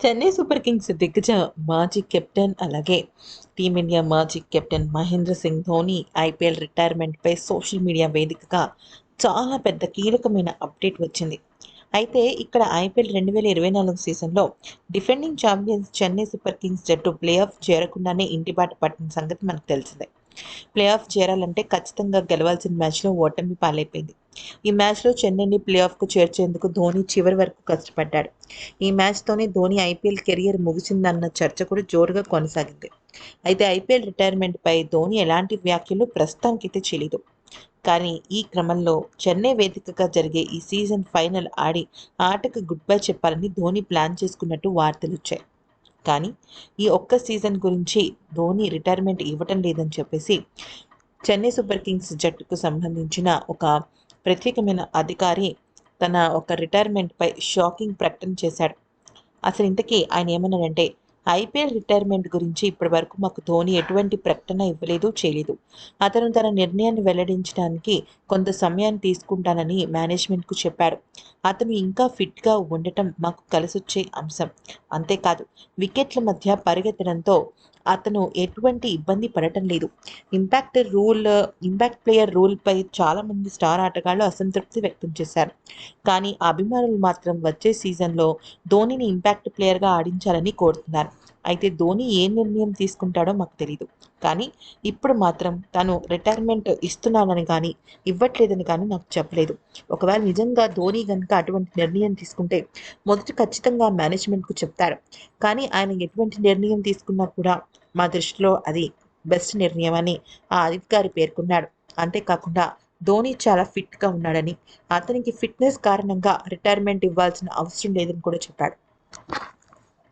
Chennai super Kings దిగ్గజ మాజీ captain అలాగే టీమిండియా మాజీ కెప్టెన్ మహేంద్ర సింగ్ ధోని ఐపీఎల్ రిటైర్మెంట్పై సోషల్ మీడియా వేదికగా చాలా పెద్ద కీలకమైన అప్డేట్ వచ్చింది. అయితే ఇక్కడ ఐపీఎల్ రెండు వేల ఇరవై నాలుగు సీజన్లో defending champions Chennai super kings జట్టు ప్లే ఆఫ్ చేరకుండానే ఇంటిబాట పట్టిన సంగతి మనకు తెలిసిందే. ప్లే ఆఫ్ చేరాలంటే ఖచ్చితంగా గెలవాల్సిన మ్యాచ్లో ఓటమి పాలైపోయింది. ఈ మ్యాచ్లో చెన్నైని ప్లే ఆఫ్కు చేర్చేందుకు ధోని చివరి వరకు కష్టపడ్డాడు. ఈ మ్యాచ్తోనే ధోని ఐపీఎల్ కెరియర్ ముగిసిందన్న చర్చ కూడా జోరుగా కొనసాగింది. అయితే ఐపీఎల్ రిటైర్మెంట్పై ధోని ఎలాంటి వ్యాఖ్యలు ప్రస్తుతానికైతే చేయలేదు. కానీ ఈ క్రమంలో చెన్నై వేదికగా జరిగే ఈ సీజన్ ఫైనల్ ఆడి ఆటకు గుడ్ బై చెప్పాలని ధోని ప్లాన్ చేసుకున్నట్టు వార్తలు వచ్చాయి కానీ ఈ ఒక్క సీజన్ గురించి ధోని రిటైర్మెంట్ ఇవ్వటం లేదని చెప్పేసి చెన్నై సూపర్ కింగ్స్ జట్టుకు సంబంధించిన ఒక ప్రత్యేకమైన అధికారి తన ఒక రిటైర్మెంట్పై షాకింగ్ ప్రకటన చేశాడు. అసలు ఇంతకీ ఆయన ఏమన్నాడంటే ఐపీఎల్ రిటైర్మెంట్ గురించి ఇప్పటి వరకు మాకు ధోని ఎటువంటి ప్రకటన ఇవ్వలేదు చేయలేదు. అతను తన నిర్ణయాన్ని వెల్లడించడానికి కొంత సమయాన్ని తీసుకుంటానని మేనేజ్మెంట్కు చెప్పాడు అతను ఇంకా ఫిట్గా ఉండటం మాకు కలిసొచ్చే అంశం. అంతేకాదు వికెట్ల మధ్య పరిగెత్తడంతో అతను ఎటువంటి ఇబ్బంది పడటం లేదు. ఇంపాక్ట్ రూల్ ఇంపాక్ట్ ప్లేయర్ రూల్పై చాలామంది స్టార్ ఆటగాళ్ళు అసంతృప్తి వ్యక్తం చేశారు. కానీ అభిమానులు మాత్రం వచ్చే సీజన్లో ధోనిని ఇంపాక్ట్ ప్లేయర్గా ఆడించాలని కోరుతున్నారు. అయితే ధోని ఏ నిర్ణయం తీసుకుంటాడో మాకు తెలియదు కానీ ఇప్పుడు మాత్రం తను రిటైర్మెంట్ ఇస్తున్నానని కానీ ఇవ్వట్లేదని కానీ నాకు చెప్పలేదు. ఒకవేళ నిజంగా ధోని కనుక అటువంటి నిర్ణయం తీసుకుంటే మొదట ఖచ్చితంగా మేనేజ్మెంట్కు చెప్తారు. కానీ ఆయన ఎటువంటి నిర్ణయం తీసుకున్నా కూడా మా దృష్టిలో అది బెస్ట్ నిర్ణయం అని ఆ అధికారి పేర్కొన్నాడు అంతేకాకుండా ధోని చాలా ఫిట్గా ఉన్నాడని అతనికి ఫిట్నెస్ కారణంగా రిటైర్మెంట్ ఇవ్వాల్సిన అవసరం లేదని కూడా చెప్పాడు.